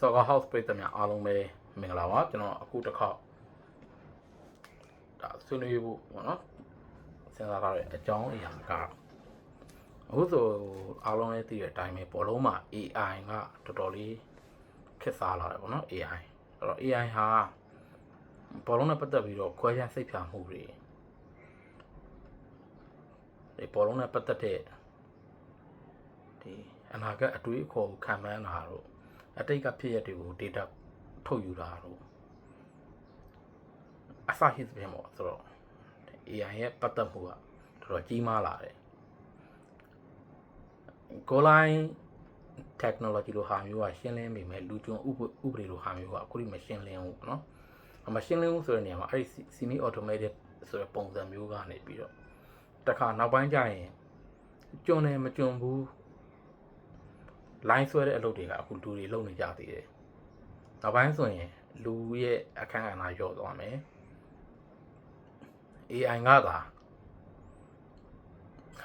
Soccer House ပြည်သက်များအားလုံးပဲမင်္ဂလာပါကျွန်တော်အခုတစ်ခေါက်ဒါဆွေးနွေးဖို့ပေါ့နော်စဉ်းစားထားတဲ့အကြောင်းအရာကအခုဆိုအားလုံးလည်းသိတဲ့အတိုင်းပဲဘောလုံးမှာ AI ကတော်တော်လေးခက်စားလာတယ်ပေါ့နော် AI အဲ့တော့ AI ဟာဘောလုံးနဲ့ပတ်သက်ပြီးတော့ခွဲခြားစိတ်ဖြာမှုတွေဒီဘောလုံးနဲ့ပတ်သက်တဲ့ဒီအနာဂတ်အတွေးအခေါ်ကိုခံမှန်းတာတို့ အတိတ်ကဖြစ်ရတွေကို data ထုတ်ယူတာတို့အစရှိသဖြင့်ပေါ့ဆိုတော့ AI ရဲ့ပတ်သက်မှုကတော်တော်ကြီးမားလာတယ် go line technology လိုဟာမျိုးကရှင်းလင်းပေမဲ့လူကျွန်းဥပဥပဒေလိုဟာမျိုးကအခုထိမရှင်းလင်းဘူးเนาะမရှင်းလင်းဘူးဆိုတဲ့နေရာမှာအဲ့ဒီ semi automated ဆိုတဲ့ပုံစံမျိုးကနေပြီးတော့တခါနောက်ပိုင်းကျရင်ကျွန်းတယ်မကျွန်းဘူး line ဆွဲတဲ့အလုပ်တွေကအခုလူတွေလုပ်နေကြသေးတယ်နောက်ပိုင်းဆိုရင်လူရဲ့အခန်းကဏ္ဍလျော့သွားမယ် AI ကသာ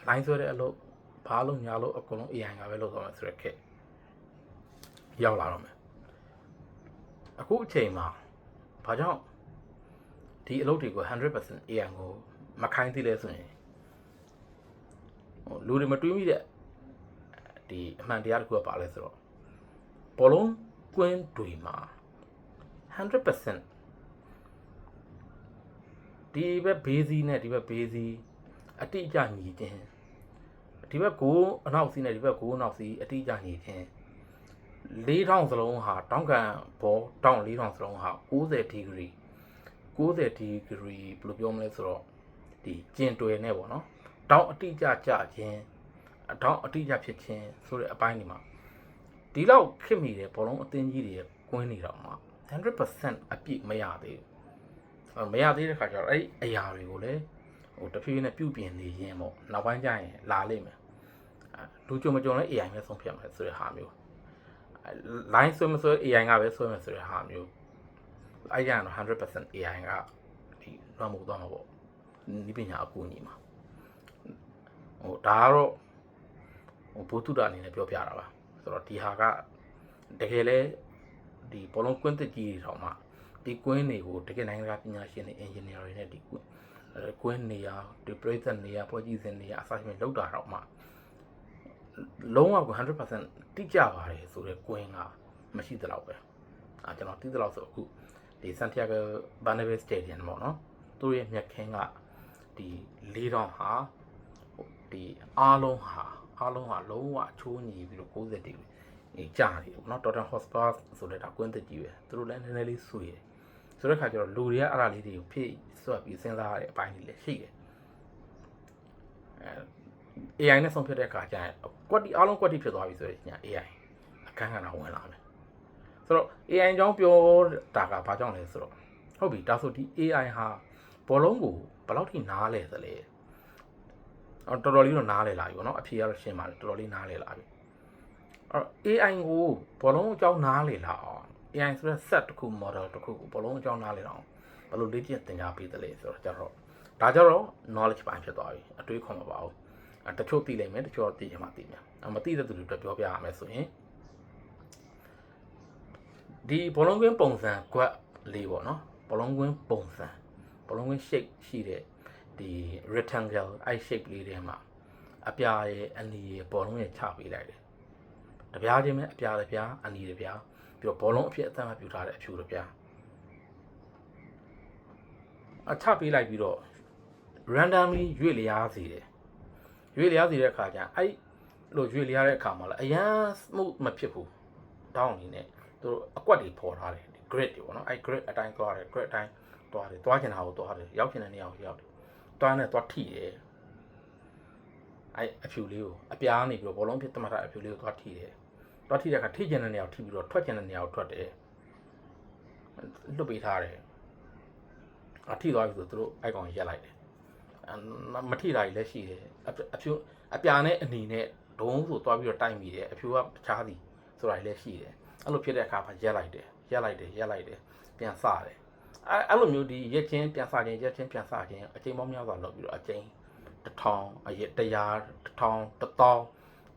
line ဆွဲတဲ့အလုပ်ဘာလို့ညာလို့အကုန်လုံး AI ကပဲလုပ်သွားမယ်ဆိုရက်ခက်ရောက်လာတော့မယ်အခုအချိန်မှာဘာကြောင့်ဒီအလုပ်တွေကို100% AI ကိုမခိုင်းသေးလဲဆိုရင်ဟိုလူတွေမတွေးမိတဲ့ ဒီအမှန်တရားတစ်ခုကပါလဲဆိုတော့ဘောလုံးကွင်းတွေမှာ100%ဒီဘက်ဘေးစီးနဲ့ဒီဘက်ဘေးစီးအတိအကျညီခြင်းဒီဘက်ကိုအနောက်စီးနဲ့ဒီဘက်ကိုအနောက်စီးအတိအကျညီခြင်း4000စလုံးဟာတောင်းကန်ဘောတောင်း4000စလုံးဟာ90ဒီဂရီ90ဒီဂရီဘယ်လိုပြောမလဲဆိုတော့ဒီကျင်တွယ်နဲ့ပေါ့နော်တောင်းအတိအကျကြခြင်း အတောင်းအတိအကျဖြစ်ခြင်းဆိုတဲ့အပိုင်းဒီမှာဒီလောက်ခစ်မိတယ်ဘောလုံးအသင်းကြီးတွေကွင်းနေတော့မှ100%အပြည့်မရသေးဘူးအဲ့မရသေးတဲ့ခါကျတော့အဲ့ဒီအရာတွေကိုလည်းဟိုတဖြည်းဖြည်းနဲ့ပြုပြင်နေရင်ပေါ့နောက်ပိုင်းကျရင်လာလိမ့်မယ်အဲလူကြုံမကြုံလဲ AI နဲ့ဆုံးဖြတ်မယ်ဆိုတဲ့ဟာမျိုးအဲ line ဆွဲမဆွဲ AI ကပဲဆွဲမယ်ဆိုတဲ့ဟာမျိုးအဲ့ကြရင်တော့100% AI ကဒီလွှမ်းမိုးသွားမှာပေါ့ဒီပညာအကူအညီမှာဟိုဒါကတော့ဟို ဘုသူတ္တအနေနဲ့ပြောပြတာပါဆိုတော့ဒီဟာကတကယ်လဲဒီဘောလုံးကွင်းတက်ကြီးတွေထောင်မှာဒီကွင်းတွေကိုတကယ်နိုင်ငံကပညာရှင်တွေ engineer တွေနဲ့ဒီကွင်းအဲကွင်းနေရာဒီပရိသတ်နေရာဖွဲ့ကြည့်စင်နေရာအစရှိမဲ့လောက်တာတော့မှလုံးဝကို100%တိကျပါတယ်ဆိုတဲ့ကွင်းကမရှိသလောက်ပဲအာကျွန်တော်သိသလောက်ဆိုအခုဒီ Santiago Bernabeu Stadium ပေါ့နော်သူတို့ရဲ့မြက်ခင်းကဒီ၄တောင်ဟာဒီအားလုံးဟာ အားလုံးဟာလုံးဝချိုးညီပြီးတော့60ဒီဂရီအေးကြာတယ်ပေါ့နော် Tottenham Hotspur ဆိုတဲ့ဒါကွင်းသက်ကြီးပဲသူတို့လည်းနည်းနည်းလေးဆွေတယ်ဆိုတဲ့ခါကျတော့လူတွေကအဲ့ဒါလေးတွေကိုဖြည့်ဆွတ်ပြီးစဉ်းစားရတဲ့အပိုင်းတွေလည်းရှိတယ်အဲ AI နဲ့ဆုံးဖြတ်တဲ့အခါကျရင်ကွက်တီအားလုံးကွက်တီဖြစ်သွားပြီဆိုရင်ညာ AI အခန်းကဏ္ဍဝင်လာမယ်ဆိုတော့ AI အကြောင်းပြောတာကဘာကြောင့်လဲဆိုတော့ဟုတ်ပြီဒါဆိုဒီ AI ဟာဘောလုံးကိုဘယ်လောက်ထိနားလဲသလဲအော် တော်တော်လေးတော့နားလဲလာပြီပေါ့နော်အဖြေကတော့ရှင်းပါတယ်တော်တော်လေးနားလဲလာပြီအဲ့တော့ AI ကိုဘောလုံးအကြောင်းနားလဲလာအောင် AI ဆိုတဲ့ set တစ်ခု model တစ်ခုကိုဘောလုံးအကြောင်းနားလဲအောင်ဘယ်လိုလေ့ကျင့်သင်ကြားပေးသလဲဆိုတော့ကြတော့ဒါကြတော့ knowledge ပိုင်းဖြစ်သွားပြီအတွေးခေါ်မှာပါဘူးအဲတချို့သိလိမ့်မယ်တချို့သိချင်မှသိမယ်အမသိတဲ့သူတွေအတွက်ပြောပြရမယ်ဆိုရင်ဒီဘောလုံးကွင်းပုံစံကွက်လေးပေါ့နော်ဘောလုံးကွင်းပုံစံဘောလုံးကွင်း shape ရှိတဲ့ ဒီ rectangle အဲ့ shape လေးထဲမှာအပြားရဲ့အနီရဲ့ဘောလုံးရဲ့ချပေးလိုက်တယ်တပြားချင်းပဲအပြားတစ်ပြားအနီတစ်ပြားပြီးတော့ဘောလုံးအဖြစ်အသက်မပြူထားတဲ့အဖြူတစ်ပြားအချပေးလိုက်ပြီးတော့ randomly ရွေ့လျားစေတယ်ရွေ့လျားစေတဲ့အခါကျအဲ့လိုရွေ့လျားတဲ့အခါမှာလည်းအရန် smooth မဖြစ်ဘူးတောင်းအနေနဲ့သူတို့အကွက်တွေပေါ်ထားတယ်ဒီ grid တွေပေါ့နော်အဲ့ grid အတိုင်းသွားတယ် grid အတိုင်းသွားတယ်သွားချင်တာကိုသွားတယ်ရောက်ချင်တဲ့နေရာကိုရောက်တယ် တွားနဲ့သွားထိတယ်အဲ့အဖြူလေးကိုအပြားနေပြီးတော့ဘောလုံးဖြစ်တမတာအဖြူလေးကိုသွားထိတယ်သွားထိတဲ့အခါထိချင်တဲ့နေရာကိုထိပြီးတော့ထွက်ချင်တဲ့နေရာကိုထွက်တယ်လွတ်ပေးထားတယ်အထိသွားပြီဆိုသူတို့အိုက်ကောင်ရက်လိုက်တယ်မထိတာကြီးလည်းရှိတယ်အအဖြူအပြာနဲ့အနီနဲ့ဒုံးဆိုသွားပြီးတော့တိုက်မိတယ်အဖြူကတခြားစီဆိုတာကြီးလည်းရှိတယ်အဲ့လိုဖြစ်တဲ့အခါမှာရက်လိုက်တယ်ရက်လိုက်တယ်ရက်လိုက်တယ်ပြန်စတယ် အဲ့အဲ့လိုမျိုးဒီရက်ချင်းပြန်စခြင်းရက်ချင်းပြန်စခြင်းအချိန်ပေါင်းများစွာလုပ်ပြီးတော့အချိန်တစ်ထောင်အရက်100တစ်ထောင်တစ်သောင်း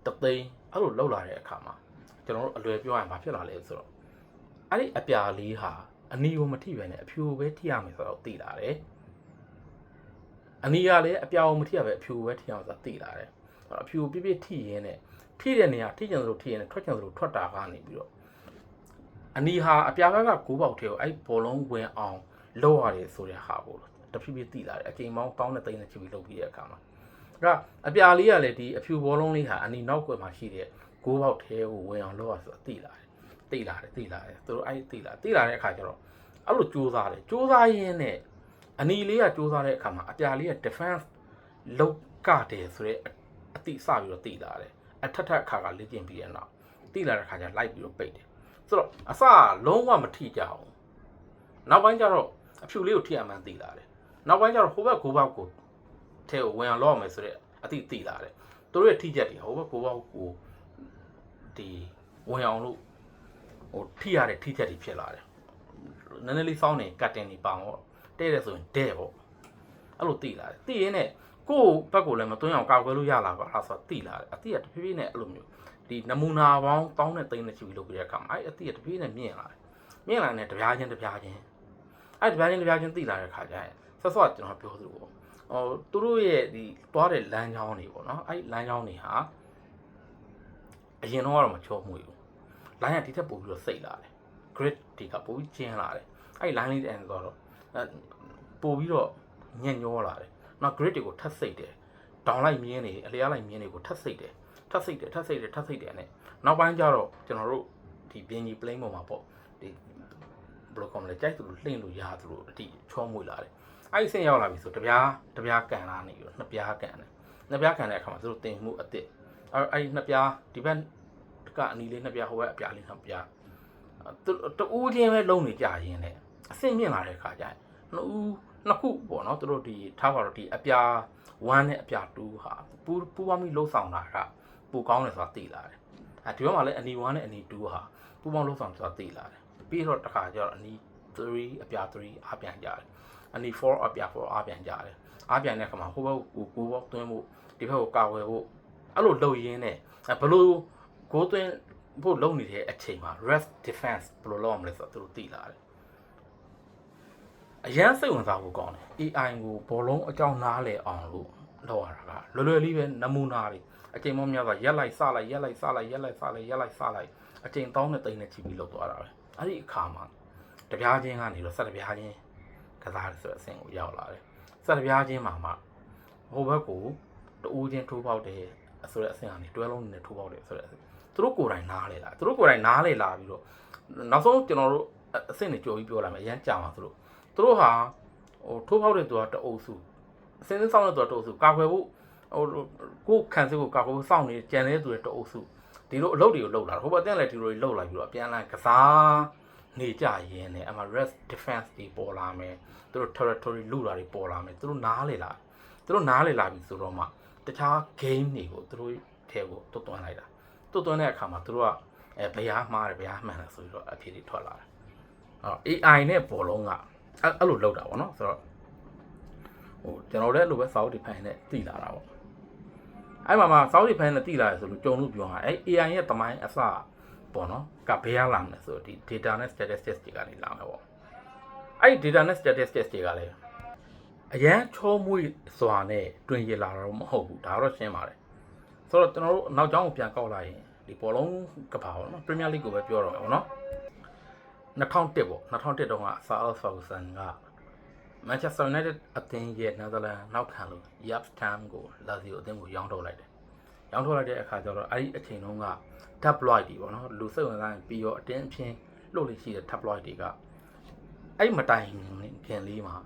တစ်သိန်းအဲ့လိုလောက်လာတဲ့အခါမှာကျွန်တော်တို့အလွယ်ပြောရရင်ဘာဖြစ်လာလဲဆိုတော့အဲ့ဒီအပြာလေးဟာအနီကိုမထိပဲနဲ့အဖြူကိုပဲထိရမယ်ဆိုတော့သိလာတယ်အနီကလည်းအပြာကိုမထိရပဲအဖြူကိုပဲထိရအောင်ဆိုတော့သိလာတယ်အဲ့တော့အဖြူကိုပြပြထိရင်းနဲ့ထိတဲ့နေရာထိကျင်သလိုထိရင်းနဲ့ထွက်ကျင်သလိုထွက်တာကနေပြီးတော့ အနီဟာအပြာဘက်ကကိုးပေါက်ထဲကိုအဲ့ဘောလုံးဝင်အောင်လောက်ရတယ်ဆိုတဲ့ဟာကိုတဖြည်းဖြည်းသိလာတယ်အချိန်ပေါင်းတောင်းတဲ့သိန်းနဲ့ချီပြီးလုပ်ပြီးတဲ့အခါမှာအဲ့ဒါအပြာလေးကလည်းဒီအဖြူဘောလုံးလေးဟာအနီနောက်ကွယ်မှာရှိတဲ့ကိုးပေါက်ထဲကိုဝင်အောင်လောက်ရဆိုတော့သိလာတယ်သိလာတယ်သိလာတယ်သူတို့အဲ့သိလာသိလာတဲ့အခါကျတော့အဲ့လိုစူးစားတယ်စူးစားရင်းနဲ့အနီလေးကစူးစားတဲ့အခါမှာအပြာလေးက defense လောက်ကတယ်ဆိုတော့အတိစပြီးတော့သိလာတယ်အထက်ထက်အခါကလေ့ကျင့်ပြီးတဲ့နောက်သိလာတဲ့အခါကျလိုက်ပြီးတော့ပိတ်တယ် ဆိုတော့အစလုံးဝမထိကြအောင်နောက်ပိုင်းကျတော့အဖြူလေးကိုထိရမှန်းသိလာတယ်နောက်ပိုင်းကျတော့ဟိုဘက်ကိုဘက်ကိုထဲကိုဝင်အောင်လောက်အောင်မယ်ဆိုတော့အတိသိလာတယ်သူတို့ရဲ့ထိချက်တွေဟိုဘက်ကိုဘက်ကိုဒီဝင်အောင်လို့ဟိုထိရတဲ့ထိချက်တွေဖြစ်လာတယ်နည်းနည်းလေးစောင်းနေကတ်တင်နေပါတော့တဲ့တယ်ဆိုရင်တဲ့ပေါ့အဲ့လိုသိလာတယ်သိရင်းနဲ့ကိုယ့်ဘက်ကိုလည်းမသွင်းအောင်ကာကွယ်လို့ရလာပါလားဆိုတော့သိလာတယ်အတိကတဖြည်းဖြည်းနဲ့အဲ့လိုမျိုး ဒီနမူနာပေါင်းတောင်းတဲ့သိန်းနဲ့ချီပြီးလုပ်ပြီးတဲ့အခါမှာအဲ့အတိကတဖြည်းဖြည်းနဲ့မြင့်လာတယ်မြင့်လာတဲ့တပြားချင်းတပြားချင်းအဲ့တပြားချင်းတပြားချင်းသိလာတဲ့အခါကျရင်ဆက်ဆော့ကျွန်တော်ပြောသလိုပေါ့ဟိုသူတို့ရဲ့ဒီသွားတဲ့လမ်းကြောင်းတွေပေါ့နော်အဲ့လမ်းကြောင်းတွေဟာအရင်တော့ကတော့မချောမွေဘူးလိုင်းကဒီထက်ပိုပြီးတော့စိတ်လာတယ် grid တွေကပိုပြီးကျင်းလာတယ်အဲ့ line လေးတဲ့ဆိုတော့ပိုပြီးတော့ညံ့ညောလာတယ်နောက် grid တွေကိုထပ်စိတ်တယ်ဒေါင်လိုက်မြင်းနေအလျားလိုက်မြင်းတွေကိုထပ်စိတ်တယ် ထပ်စိတ်တယ်ထပ်စိတ်တယ်ထပ်စိတ်တယ်နဲ့နောက်ပိုင်းကျတော့ကျွန်တော်တို့ဒီပြင်းကြီး plane ပေါ်မှာပေါ့ဒီဘယ်လိုကောမလဲကြိုက်သူလို့လှင့်လို့ရသူလို့အတိချောမွေလာတယ်အဲ့ဒီဆင့်ရောက်လာပြီဆိုတပြားတပြားကန်လာနေပြီနှစ်ပြားကန်တယ်နှစ်ပြားကန်တဲ့အခါမှာသူတို့တင်မှုအစ်စ်အဲ့အဲ့ဒီနှစ်ပြားဒီဘက်ကအနီလေးနှစ်ပြားဟိုဘက်အပြားလေးနှစ်ပြားတူးချင်းပဲလုံးနေကြရင်းနဲ့အဆင့်မြင့်လာတဲ့အခါကျရင်နှစ်ဦးနှစ်ခုပေါ့နော်သူတို့ဒီထားပါတော့ဒီအပြား1နဲ့အပြား2ဟာပူပူပေါင်းပြီးလှုပ်ဆောင်တာက ပူကောင်းတယ်ဆိုတာသိလာတယ်အဲဒီဘက်မှာလည်းအနီ1နဲ့အနီ2ဟာပူပေါင်းလှုပ်ဆောင်ဆိုတာသိလာတယ်ပြီးတော့တစ်ခါကျတော့အနီ3အပြား3အားပြန်ကြတယ်အနီ4အပြား4အားပြန်ကြတယ်အားပြန်တဲ့အခါမှာဟိုဘက်ကိုကိုဘောသွင်းဖို့ဒီဘက်ကိုကာဝယ်ဖို့အဲ့လိုလှုပ်ရင်းနဲ့ဘလို့ကိုသွင်းဖို့လုံနေတဲ့အချိန်မှာ rest defense ဘယ်လိုလုပ်ရမလဲဆိုတော့သူတို့သိလာတယ်အရန်စိတ်ဝင်စားဖို့ကောင်းတယ် AI ကိုဘောလုံးအကြောင်းနားလည်အောင်လို့လုပ်ရတာကလွယ်လွယ်လေးပဲနမူနာတွေ အချိန်မောများစွာရက်လိုက်စလိုက်ရက်လိုက်စလိုက်ရက်လိုက်စလိုက်ရက်လိုက်စလိုက်အချိန်တောင်းနဲ့တိန်နဲ့ချီပြီးလုပ်သွားတာပဲအဲ့ဒီအခါမှာတပြားချင်းကနေတော့ဆက်တပြားချင်းကစားရဆိုတဲ့အဆင့်ကိုရောက်လာတယ်ဆက်တပြားချင်းမှာမှဟိုဘက်ကိုတူးချင်းထိုးပေါက်တယ်ဆိုတဲ့အဆင့်ကနေတွဲလုံးနဲ့ထိုးပေါက်တယ်ဆိုတဲ့အဆင့်သူတို့ကိုယ်တိုင်နားလေလာသူတို့ကိုယ်တိုင်နားလေလာပြီးတော့နောက်ဆုံးကျွန်တော်တို့အဆင့်တွေကြော်ပြီးပြောလာမယ်အရန်ကြာမှာသူတို့သူတို့ဟာဟိုထိုးပေါက်တဲ့သူကတအုပ်စုအစင်းစင်းစောင်းတဲ့သူကတအုပ်စုကာကွယ်ဖို့ ဟိုကိုခံစစ်ကိုကာကွယ်ဖို့စောင့်နေကြံနေတဲ့သူတွေတအုပ်စုဒီလိုအလုပ်တွေကိုလုပ်လာဟိုဘက်တန်းလည်းဒီလိုတွေလုပ်လာပြီးတော့ပြန်လာကစားနေကြရင်းနဲ့အမှ rest defense တွေပေါ်လာမယ်သူတို့ territory လူတာတွေပေါ်လာမယ်သူတို့နားလေလာသူတို့နားလေလာပြီဆိုတော့မှတခြား game တွေကိုသူတို့ထဲကိုတွတ်သွန်းလိုက်တာတွတ်သွန်းတဲ့အခါမှာသူတို့ကအဲဘရားမှားတယ်ဘရားမှန်တယ်ဆိုပြီးတော့အဖြေတွေထွက်လာတယ်အော် AI နဲ့ပေါ်လုံးကအဲ့အဲ့လိုလောက်တာပေါ့နော်ဆိုတော့ဟိုကျွန်တော်လည်းအဲ့လိုပဲ South Define နဲ့တည်လာတာပေါ့ အဲ့မှာမှာ South Define နဲ့တည်လာတယ်ဆိုလို့ကြုံလို့ပြောတာအဲ့ AI ရဲ့တမိုင်းအစပေါ့နော်ကဘယ်ရလာမလဲဆိုတော့ဒီ data နဲ့ statistics တွေကနေလာမယ်ပေါ့အဲ့ data နဲ့ statistics တွေကလည်းအရန်ချောမွေ့စွာနဲ့တွင်ရလာတော့မဟုတ်ဘူးဒါတော့ရှင်းပါတယ်ဆိုတော့ကျွန်တော်တို့နောက်ကျောင်းကိုပြန်ကောက်လိုက်ရင်ဒီဘောလုံးကဘာပေါ့နော် Premier League ကိုပဲပြောတော့မယ်ပေါ့နော်2001ပေါ့2001တုန်းက Sir Alex Ferguson က Manchester United အသင်းရဲ့ Netherlands နောက်ခံလို့ Jaap Stam ကို Lazio အသင်းကိုရောင်းထုတ်လိုက်တယ်။ရောင်းထုတ်လိုက်တဲ့အခါကျတော့အဲ့ဒီအချိန်တုန်းက tabloid တွေပေါ့နော်လူစိတ်ဝင်စားရင်ပြီးတော့အတင်းအဖျင်းလှုပ်လို့ရှိတဲ့ tabloid တွေကအဲ့မတိုင်ခင်လေးမှာ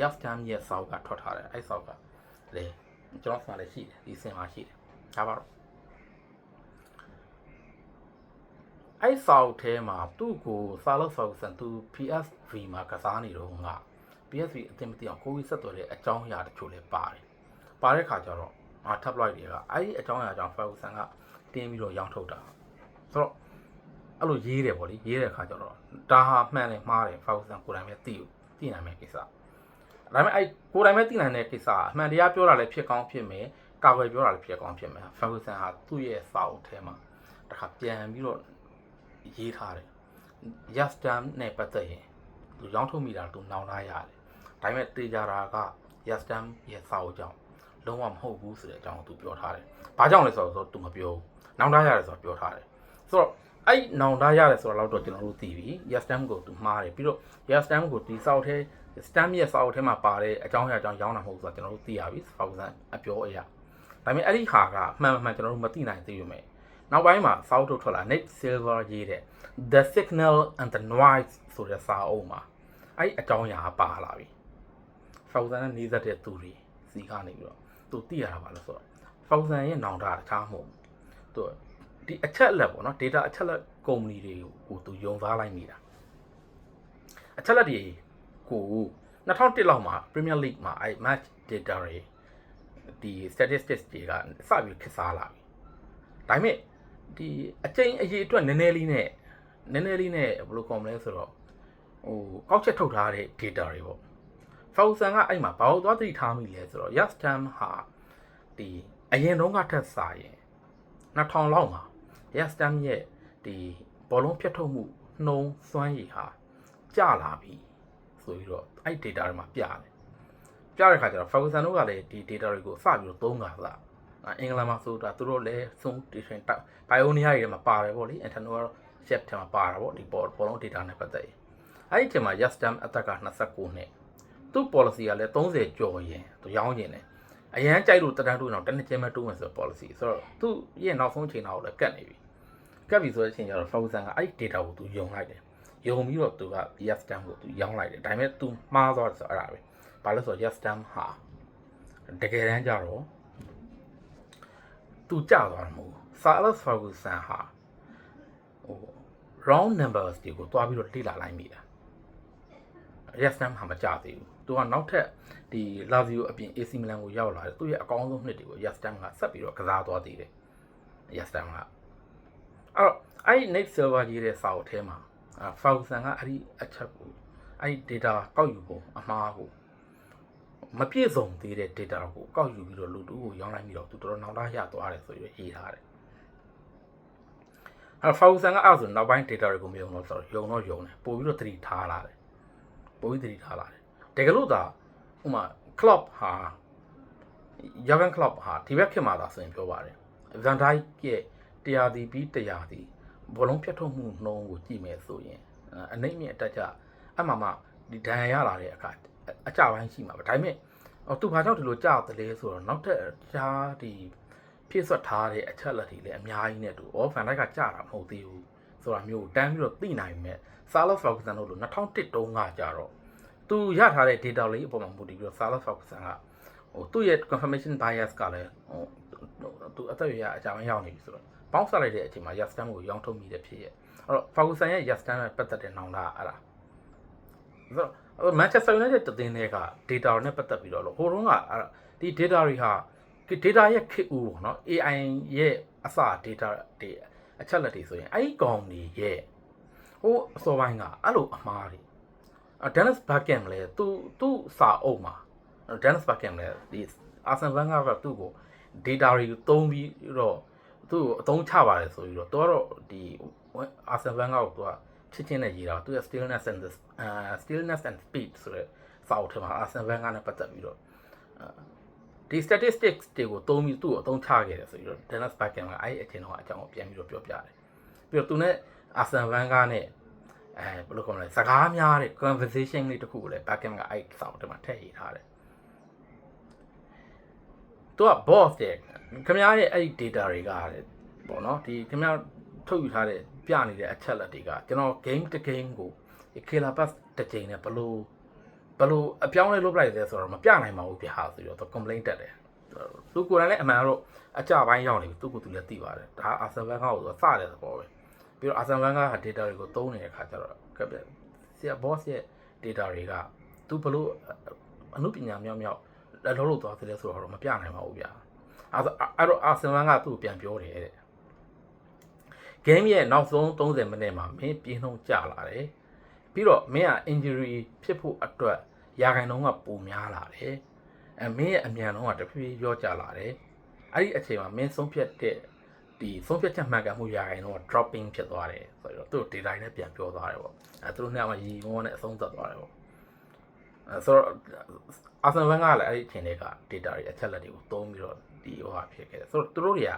Jaap Stam ရဲ့စောက်ကထွက်ထားတယ်အဲ့စောက်ကလေကျွန်တော်ဆာလည်းရှိတယ်ဒီစင်မှာရှိတယ်ဒါပါတော့အဲ့ဆောက်ထဲမှာသူ့ကိုစာလောက်ဆောက်ဆန်သူ PSV မှာကစားနေတော့က PSV အသင်မသိအောင်ကိုကြီးဆက်သွယ်တဲ့အကြောင်းအရာတချို့လည်းပါတယ်။ပါတဲ့ခါကျတော့အာ tabloid တွေကအဲ့ဒီအကြောင်းအရာကြောင့် Ferguson ကတင်းပြီးတော့ရောင်းထုတ်တာ။ဆိုတော့အဲ့လိုရေးတယ်ပေါ့လေရေးတဲ့ခါကျတော့ဒါဟာမှန်တယ်မှားတယ် Ferguson ကိုယ်တိုင်ပဲသိသိနိုင်မယ့်ကိစ္စ။ဒါပေမဲ့အဲ့ကိုယ်တိုင်ပဲသိနိုင်တဲ့ကိစ္စအမှန်တရားပြောတာလည်းဖြစ်ကောင်းဖြစ်မယ်။ကာကွယ်ပြောတာလည်းဖြစ်ကောင်းဖြစ်မယ်။ Ferguson ဟာသူ့ရဲ့စာအုပ်ထဲမှာတခါပြန်ပြီးတော့ရေးထားတယ် Yastam နဲ့ပတ်သက်ရင်သူရောင်းထုတ်မိတာသူနောင်လာရတယ် ဒါပေမဲ့တေကြတာက Yastam ရဲ့စာအုပ်ကြောင့်လုံးဝမဟုတ်ဘူးဆိုတဲ့အကြောင်းကိုသူပြောထားတယ်ဘာကြောင့်လဲဆိုတော့သူမပြောဘူးနောင်တရတယ်ဆိုတော့ပြောထားတယ်ဆိုတော့အဲ့နောင်တရတယ်ဆိုတော့တော့ကျွန်တော်တို့သိပြီ Yastam ကိုသူမှားတယ်ပြီးတော့ Yastam ကိုဒီစာအုပ်ထဲ stamp ရဲ့စာအုပ်ထဲမှာပါတဲ့အကြောင်းအရာအကြောင်းရောင်းတာမဟုတ်ဘူးဆိုတော့ကျွန်တော်တို့သိရပြီဖောက်စံအပြောအရာဒါပေမဲ့အဲ့ဒီဟာကမှန်မှန်ကျွန်တော်တို့မသိနိုင်သေးဘူးမယ်နောက်ပိုင်းမှာစာအုပ်ထုတ်ထွက်လာ Nick Silver ရေးတဲ့ The Signal and the Noise ဆိုတဲ့စာအုပ်မှာအဲ့ဒီအကြောင်းအရာပါလာပြီ ဖောက်စံနဲ့နေသက်တဲ့သူတွေစီကနေပြီးတော့သူသိရတာပါလို့ဆိုတော့ဖောက်စံရဲ့နောင်တတခြားမဟုတ်ဘူးသူဒီအချက်လက်ပေါ့နော် data အချက်လက်ကုမ္ပဏီတွေကိုသူယုံသားလိုက်နေတာအချက်လက်တွေကို2001လောက်မှာ Premier League မှာအဲ့ match data တွေဒီ statistics တွေကစပြီးခက်စားလာပြီဒါပေမဲ့ဒီအချိန်အရေးအတွက်နည်းနည်းလေးနဲ့နည်းနည်းလေးနဲ့ဘယ်လိုကောမလဲဆိုတော့ဟိုကောက်ချက်ထုတ်ထားတဲ့ data တွေပေါ့ Fawzan ကအဲ့မှာဘာလို့သွားသတိထားမိလဲဆိုတော့ Yastam ဟာဒီအရင်တုန်းကထက်စာရင်2000လောက်မှာ Yastam ရဲ့ဒီဘောလုံးဖြတ်ထုတ်မှုနှုံးစွမ်းရည်ဟာကျလာပြီဆိုပြီးတော့အဲ့ data တွေမှာပြတယ်ပြတဲ့ခါကျတော့ Ferguson တို့ကလည်းဒီ data တွေကိုစပြီးတော့သုံးတာလားအင်္ဂလန်မှာဆိုတာသူတို့လည်းသုံး different pioneer တွေမှာပါတယ်ပေါ့လေ internal chef ထဲမှာပါတာပေါ့ဒီဘောဘောလုံး data နဲ့ပတ်သက်ရင်အဲ့ဒီအချိန်မှာ Yastam အသက်က29နှစ် သူ့ policy ကလည်း30ကျော်ရင်သူရောင်းကျင်တယ်အရန်ကြိုက်လို့တတန်းတိုးအောင်တနည်းချင်းမဲ့တိုးမယ်ဆိုတော့ policy ဆိုတော့သူ့ရဲ့နောက်ဆုံးချိန်တော့လည်းကတ်နေပြီကတ်ပြီဆိုတဲ့အချိန်ကျတော့ Ferguson ကအဲ့ဒီ data ကိုသူယုံလိုက်တယ်ယုံပြီးတော့သူက yes stamp ကိုသူရောင်းလိုက်တယ်ဒါပေမဲ့ तू မှားသွားတယ်ဆိုတော့အဲ့ဒါပဲဘာလို့ဆိုတော့ yes stamp ဟာတကယ်တမ်းကျတော့ तू ကြာသွားတာမဟုတ်ဘူး Sir Alex Ferguson ဟာဟို round numbers တွေကိုတွားပြီးတော့လေ့လာလိုက်မိတာ yes stamp ဟာမကြသေးဘူး သူကနောက်ထပ်ဒီ Lazio အပြင် AC Milan ကိုရောက်လာတယ်သူရဲ့အကောင်းဆုံးနှစ်တွေကို yes stamp ကဆက်ပြီးတော့ကစားသွားသေးတယ် yes stamp ကအဲ့တော့အဲ့ Nick Silver ရေးတဲ့စာအုပ်ထဲမှာအာဖောက်ဆန်ကအဲ့ဒီအချက်ကိုအဲ့ဒီ data ကောက်ယူဖို့အမှားကိုမပြည့်စုံသေးတဲ့ data ကိုကောက်ယူပြီးတော့လူတူကိုရောင်းလိုက်ပြီးတော့သူတော်တော်နောက်လာရသွားတယ်ဆိုပြီးရေးထားတယ်အဲ့ဖောက်ဆန်ကအဲ့ဆိုနောက်ပိုင်း data တွေကိုမယုံတော့ဆိုတော့ယုံတော့ယုံတယ်ပို့ပြီးတော့သတိထားလာတယ်ပို့ပြီးသတိထားလာတယ် တကယ်လို့သာဥမာ club ဟာယာဂန် club ဟာဒီဘက်ခေတ်မှာသာဆိုရင်ပြောပါတယ် Van Dijk ရဲ့တရားစီပြီးတရားစီဘောလုံးဖြတ်ထုတ်မှုနှုံးကိုကြည့်မယ်ဆိုရင်အနှိမ့်မြင့်အတက်ကြအမှမှဒီဒဏ်ရာရလာတဲ့အခါအကြပိုင်းရှိမှာပဲဒါပေမဲ့သူဘာကြောင့်ဒီလိုကြောက်တယ်လဲဆိုတော့နောက်ထပ်ရှားဒီဖြည့်ဆွတ်ထားတဲ့အချက်လက်တွေလည်းအများကြီးနဲ့တူဩဖန်တိုက်ကကြာတာမဟုတ်သေးဘူးဆိုတာမျိုးတန်းပြီးတော့သိနိုင်မဲ့ဆာလော့ဖောက်ဆန်တို့လို2001တုန်းကကြာတော့ သူရထားတဲ့ data လေးအပေါ်မှာမူတည်ပြီးတော့ဆာလော့ဖောက်ဆန်ကဟိုသူ့ရဲ့ confirmation bias ကလည်းဟိုသူအသက်အရွယ်အကြောင်းရောက်နေပြီဆိုတော့ပေါင်းဆက်လိုက်တဲ့အချိန်မှာ Yastam ကိုရောင်းထုတ်မိတဲ့ဖြစ်ရဲ့အဲ့တော့ Ferguson ရဲ့ Yastam နဲ့ပတ်သက်တဲ့နောင်တာအဲ့ဒါဆိုတော့ Manchester United တည်င်းတွေက data နဲ့ပတ်သက်ပြီးတော့ဟိုတုန်းကဒီ data တွေဟာ data ရဲ့ခေတ်ဦးပေါ့နော် AI ရဲ့အစ data တွေအချက်လက်တွေဆိုရင်အဲ့ဒီကောင်တွေရဲ့ဟိုအစောပိုင်းကအဲ့လိုအမှားတွေ Dennis Bergkamp လဲသူသူ့စာအုပ်မှာ Dennis Bergkamp လဲဒီ Arsenal Wenger ကသူ့ကို data တွေကိုသုံးပြီးတော့သူ့ကိုအသုံးချပါတယ်ဆိုပြီးတော့သူကတော့ဒီအာဆန်ဗန်ကောက်သူကချစ်ချင်းနဲ့ရေးတာသူက stillness and the uh stillness and speed ဆိုတဲ့စာအုပ်ထဲမှာအာဆန်ဗန်ကနဲ့ပတ်သက်ပြီးတော့ဒီ statistics တွေကိုသုံးပြီးသူ့ကိုအသုံးချခဲ့တယ်ဆိုပြီးတော့ Dennis Bergkamp ကအဲ့ဒီအချိန်တော့အကြောင်းကိုပြန်ပြီးတော့ပြောပြတယ်ပြီးတော့သူနဲ့အာဆန်ဗန်ကနဲ့ အဲဘယ်လိုခေါ်မလဲစကားများတဲ့ conversation လေးတစ်ခုကိုလည်း Bergkamp ကအဲ့ဒီစာအုပ်ထဲမှာထည့်ရေးထားတယ်သူက boss တဲ့ခင်ဗျားရဲ့အဲ့ဒီ data တွေကပေါ့နော်ဒီခင်ဗျားထုတ်ယူထားတဲ့ပြနေတဲ့အချက်လက်တွေကကျွန်တော် game တစ် game ကို killer pass တစ်ချိန်နဲ့ဘလို့ဘလို့အပြောင်းလဲလုပ်လိုက်တယ်ဆိုတော့မပြနိုင်ပါဘူးဗျာဆိုတော့သူ complaint တက်တယ်သူကိုယ်တိုင်လည်းအမှန်တော့အကြပိုင်းရောက်နေပြီသူကသူလည်းသိပါတယ်ဒါအာဆန်ဗန်ကကိုသူစတဲ့သဘောပဲ ပြီးတော့အာဆန်ဗန်က data တွေကိုသုံးနေတဲ့ခါကျတော့ကပ်ဆရာ boss ရဲ့ data တွေကသူဘလို့အမှုပညာမြောက်မြောက်လုံးလို့သွားတယ်ဆိုတော့မပြနိုင်ပါဘူးဗျာအဲ့အဲ့တော့အာဆင်ဗန်ကသူ့ကိုပြန်ပြောတယ်တဲ့ဂိမ်းရဲ့နောက်ဆုံး30မိနစ်မှာမင်းပြင်းနှုံးကျလာတယ်ပြီးတော့မင်းက injury ဖြစ်ဖို့အတွက်ရာခိုင်နှုန်းကပိုများလာတယ်အဲမင်းရဲ့အမြန်နှုန်းကတဖြည်းဖြည်းရော့ကျလာတယ်အဲ့ဒီအချိန်မှာမင်းဆုံးဖြတ်တဲ့ ဒီဆုံးဖြတ်ချက်မှန်ကန်မှုရရင်တော့ dropping ဖြစ်သွားတယ်ဆိုတော့သူတို့ data နဲ့ပြန်ပြောသွားတယ်ပေါ့အဲသူတို့နှစ်ယောက်မှရီငုံနဲ့အဆုံးသတ်သွားတယ်ပေါ့အဲဆိုတော့အာဆန်ဝမ်ကလည်းအဲ့ဒီအချိန်တွေက data တွေအချက်လက်တွေကိုသုံးပြီးတော့ဒီဟိုဟာဖြစ်ခဲ့တယ်ဆိုတော့သူတို့တွေက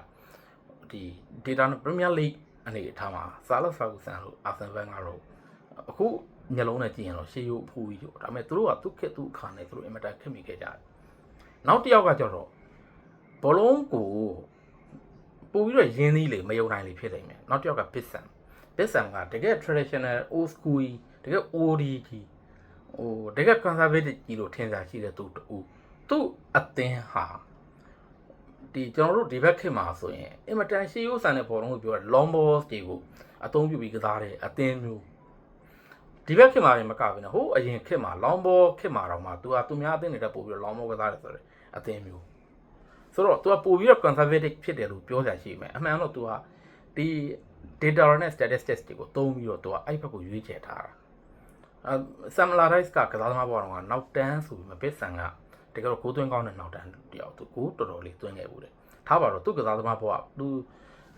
ဒီ data နဲ့ Premier League အနေအထားမှာစာလက်ဖာကူဆန်လို့အာဆန်ဝမ်ကတော့အခုညလုံးနဲ့ကြည့်ရင်တော့ရှေးရိုးအဖူးကြီးတို့ဒါပေမဲ့သူတို့ကသူ့ခက်သူ့အခါနဲ့သူတို့အင်မတန်ခက်မိခဲ့ကြတယ်နောက်တစ်ယောက်ကကျတော့ဘောလုံးကို ပို့ပြီးတော့ရင်းသီးလေမယုံနိုင်လေဖြစ်နေမယ်နောက်တစ်ယောက်က Bitsam Bitsam ကတကယ် traditional old school တကယ် old ကြီးဟိုတကယ် conservative ကြီးလို့ထင်စားရှိတဲ့သူတူသူ့အသင်းဟာဒီကျွန်တော်တို့ဒီဘက်ခေတ်မှာဆိုရင်အင်မတန်ရှေးရိုးဆန်တဲ့ဘောလုံးကိုပြောတာ long balls တွေကိုအသုံးပြုပြီးကစားတဲ့အသင်းမျိုးဒီဘက်ခေတ်မှာလည်းမကဘူးနော်ဟိုအရင်ခေတ်မှာ long ball ခေတ်မှာတော့မှသူကသူများအသင်းတွေတက်ပို့ပြီးတော့ long ball ကစားတယ်ဆိုတော့အသင်းမျိုး ဆိုတော့ तू ကပို့ပြီးတော့ conservative ဖြစ်တယ်လို့ပြောကြရှိမယ်အမှန်တော့ तू ကဒီ data နဲ့ statistics တွေကိုသုံးပြီးတော့ तू ကအဲ့ဘက်ကိုရွေးချယ်ထားတာအဲ summarize ကကစားသမားဘောတော့ကနောက်တန်းဆိုပြီးမပစ်ဆန်ကတကယ်တော့ကိုးသွင်းကောင်းတဲ့နောက်တန်းတယောက်သူကိုတော်တော်လေးသွင်းခဲ့ဘူးလေထားပါတော့သူကစားသမားဘောကသူ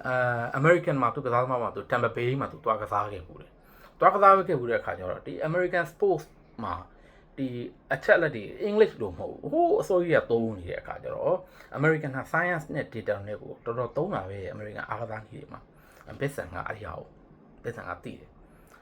အဲ American မှာသူကစားသမားမှာသူ Tampa Bay မှာသူတွားကစားခဲ့ဘူးလေတွားကစားခဲ့ဘူးတဲ့အခါကျတော့ဒီ American sports မှာ ဒီအချက်လက်တွေ English လို့မဟုတ်ဘူးဟိုအစိုးရကသုံးနေတဲ့အခါကျတော့ American ဟာ science နဲ့ data နဲ့ကိုတော်တော်သုံးတာပဲ American အားကစားနည်းတွေမှာဘစ်ဆန်ကအဲ့ဒီဟာကိုဘစ်ဆန်ကသိတယ်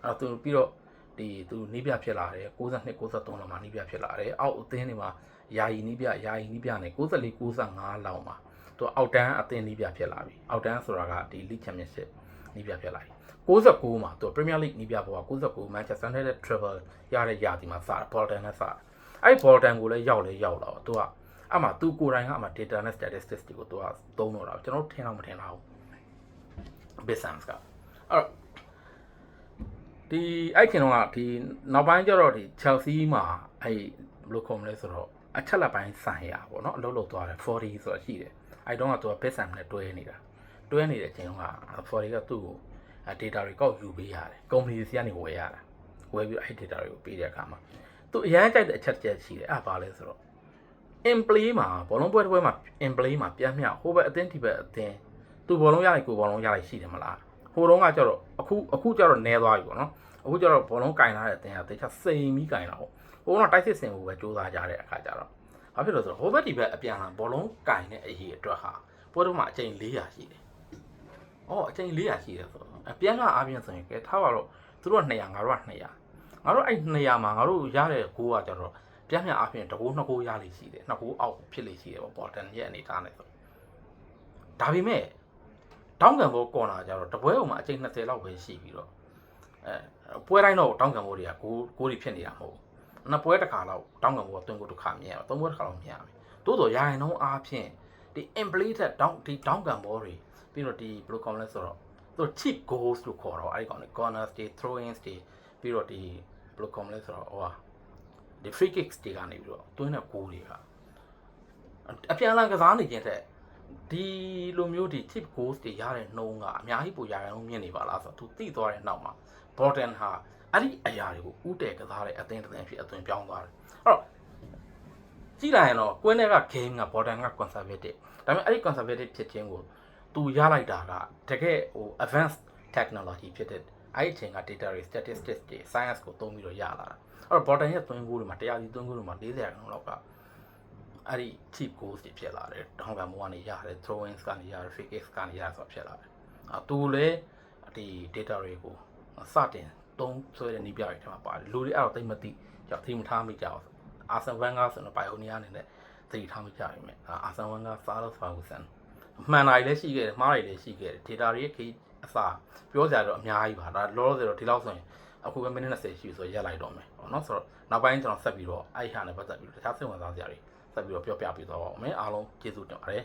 အဲ့တော့သူပြီးတော့ဒီသူနီးပြဖြစ်လာတယ်62 63လောက်မှာနီးပြဖြစ်လာတယ်အောက်အသင်းတွေမှာယာယီနီးပြယာယီနီးပြနဲ့94 95လောက်မှာသူအောက်တန်းအသင်းနီးပြဖြစ်လာပြီအောက်တန်းဆိုတာကဒီ League Championship နီးပြဖြစ်လာပြီ 69မှာသူ Premier League နီးပြပေါ်က69 Manchester United Treble ရတဲ့ယာတီမှာစတာ Bolton နဲ့စတာအဲ့ Bolton ကိုလည်းရောက်လဲရောက်လာတော့သူကအမှသူကိုယ်တိုင်ကအမှ data နဲ့ statistics တွေကိုသူကသုံးတော့တာကျွန်တော်တို့ထင်တော့မထင်တော့ဘူး business ကအဲ့တော့ဒီအဲ့ခင်တော့ကဒီနောက်ပိုင်းကျတော့ဒီ Chelsea မှာအဲ့ဘယ်လိုခေါ်မလဲဆိုတော့အချက်လက်ပိုင်းဆိုင်ရပေါ့နော်အလုပ်လုပ်သွားတယ်40ဆိုတာရှိတယ်အဲ့တော့ကသူက business နဲ့တွဲနေတာတွဲနေတဲ့အချိန်က40ကသူ့ကို data တွေကောက်ယူပေးရတယ်ကုမ္ပဏီတွေစီကနေဝယ်ရတာဝယ်ပြီးအဲ့ data တွေကိုပေးတဲ့အခါမှာသူအရန်ကြိုက်တဲ့အချက်တစ်ချက်ရှိတယ်အဲ့ဘာလဲဆိုတော့ in play မှာဘောလုံးပွဲတစ်ပွဲမှာ in play မှာပြန်မြောက်ဟိုဘက်အသင်းဒီဘက်အသင်းသူဘောလုံးရလိုက်ကိုဘောလုံးရလိုက်ရှိတယ်မလားဟိုတုန်းကကျတော့အခုအခုကျတော့နဲသွားပြီပေါ့နော်အခုကျတော့ဘောလုံးကင်လာတဲ့အသင်းကတေချာစိန်ပြီးကင်လာပေါ့ဟိုကတော့တိုက်စစ်စင်ကိုပဲစူးစမ်းကြတဲ့အခါကျတော့ဘာဖြစ်လို့ဆိုတော့ဟိုဘက်ဒီဘက်အပြန်လာဘောလုံးကင်တဲ့အရေးအတွက်ဟာပွဲတော့မှအချိန်400ရှိတယ်။အော်အချိန်400ရှိတယ်ဆိုတော့ အပြန်ကအားဖြင့်ဆိုရင်ကဲထားပါတော့သူတို့က200ငါတို့က200ငါတို့အဲ့200မှာငါတို့ရတဲ့ဂိုးကကျတော့ပြန်ပြန်အားဖြင့်တကိုးနှစ်ကိုးရလိမ့်ရှိတယ်နှစ်ကိုးအောက်ဖြစ်လိမ့်ရှိတယ်ပေါ့ပေါ်တန်ရဲ့အနေထားနဲ့ဆိုဒါပေမဲ့တောင်းကံဘောကော်နာကျတော့တပွဲဥမှာအချိန်20လောက်ပဲရှိပြီးတော့အဲပွဲတိုင်းတော့တောင်းကံဘောတွေကဂိုးဂိုးတွေဖြစ်နေတာမဟုတ်ဘူးနှစ်ပွဲတစ်ခါတော့တောင်းကံဘောကတွင်းကိုတစ်ခါမြင်ရသုံးပွဲတစ်ခါတော့မြင်ရမယ်တိုးတော့ရာရင်နှုန်းအားဖြင့်ဒီ implemented တောင်းဒီတောင်းကံဘောတွေပြီးတော့ဒီဘယ်လိုကောင်းလဲဆိုတော့ သူ cheap goals လို့ခေါ်တော့အဲ့ဒီကောင်လေ corners တွေ throw ins တွေပြီးတော့ဒီဘယ်လိုကောင်းလဲဆိုတော့ဟိုဟာဒီ free kicks တွေကနေပြီးတော့တွင်းတဲ့ goal တွေကအပြန်အလှန်ကစားနေခြင်းတဲ့ဒီလိုမျိုးဒီ tip goals တွေရတဲ့နှုံးကအများကြီးပိုရတဲ့နှုံးမြင့်နေပါလားဆိုတော့သူသိသွားတဲ့နောက်မှာ Borden ဟာအဲ့ဒီအရာတွေကိုဥတည်ကစားတဲ့အသင်းတစ်သင်းဖြစ်အသွင်ပြောင်းသွားတယ်အဲ့တော့ကြည့်လိုက်ရင်တော့ကွင်းထဲက game က Borden က conservative ဒါပေမဲ့အဲ့ဒီ conservative ဖြစ်ခြင်းကို သူရလိုက်တာကတကယ်ဟို advanced technology ဖြစ်တဲ့အဲ့ဒီအချိန်က data တွေ statistics တွေ science ကိုသုံးပြီးတော့ရလာတာအဲ့တော့ Borden ရဲ့သွင်းကိုတွေမှာတရားစီသွင်းကိုတွေမှာ40ရာခိုင်နှုန်းလောက်ကအဲ့ဒီ cheap goals တွေဖြစ်လာတယ်တောင်းကံမိုးကနေရတယ် throw ins ကနေရတယ် free kicks ကနေရတယ်ဆိုတော့ဖြစ်လာတယ်အတူလေဒီ data တွေကိုစတင်သုံးဆွဲတဲ့နီးပြတွေထဲမှာပါတယ်လူတွေအဲ့တော့သိမသိကြောက်သိမထားမိကြအောင်အာဆန်ဝမ်ကဆိုတော့ဘိုင်ယိုနီယာအနေနဲ့သိထားမိကြပြီမဲ့အာဆန်ဝမ်ကစားလို့ဖာဂူဆန် မှန်တာတွေလည်းရှိခဲ့တယ်မှားတွေလည်းရှိခဲ့တယ် data တွေရဲ့ခေအစားပြောစရာတော့အများကြီးပါဒါလောလောဆယ်တော့ဒီလောက်ဆိုရင်အခုပဲမိနစ်20ရှိဆိုရက်လိုက်တော့မယ်ဟောနော်ဆိုတော့နောက်ပိုင်းကျွန်တော်ဆက်ပြီးတော့အဲ့ဟာနဲ့ပတ်သက်ပြီးတခြားစိတ်ဝင်စားစရာတွေဆက်ပြီးတော့ပြောပြပေးသွားပါဦးမယ်အားလုံးကျေးဇူးတင်ပါတယ်